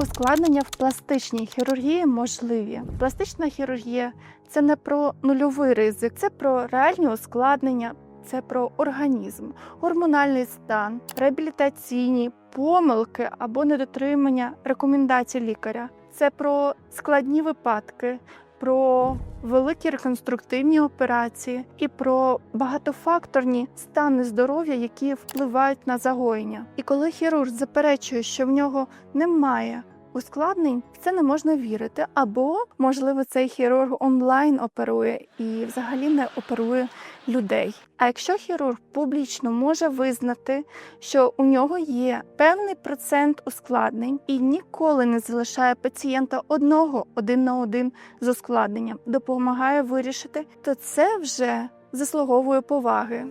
Ускладнення в пластичній хірургії можливі. Пластична хірургія це не про нульовий ризик, це про реальні ускладнення, це про організм, гормональний стан, реабілітаційні помилки або недотримання рекомендацій лікаря. Це про складні випадки, про великі реконструктивні операції і про багатофакторні стани здоров'я, які впливають на загоєння. І коли хірург заперечує, що в нього немає ускладнень, в це не можна вірити. Або, можливо, цей хірург онлайн оперує і взагалі не оперує людей. А якщо хірург публічно може визнати, що у нього є певний процент ускладнень і ніколи не залишає пацієнта одного один на один з ускладненням, допомагає вирішити, то це вже заслуговує поваги.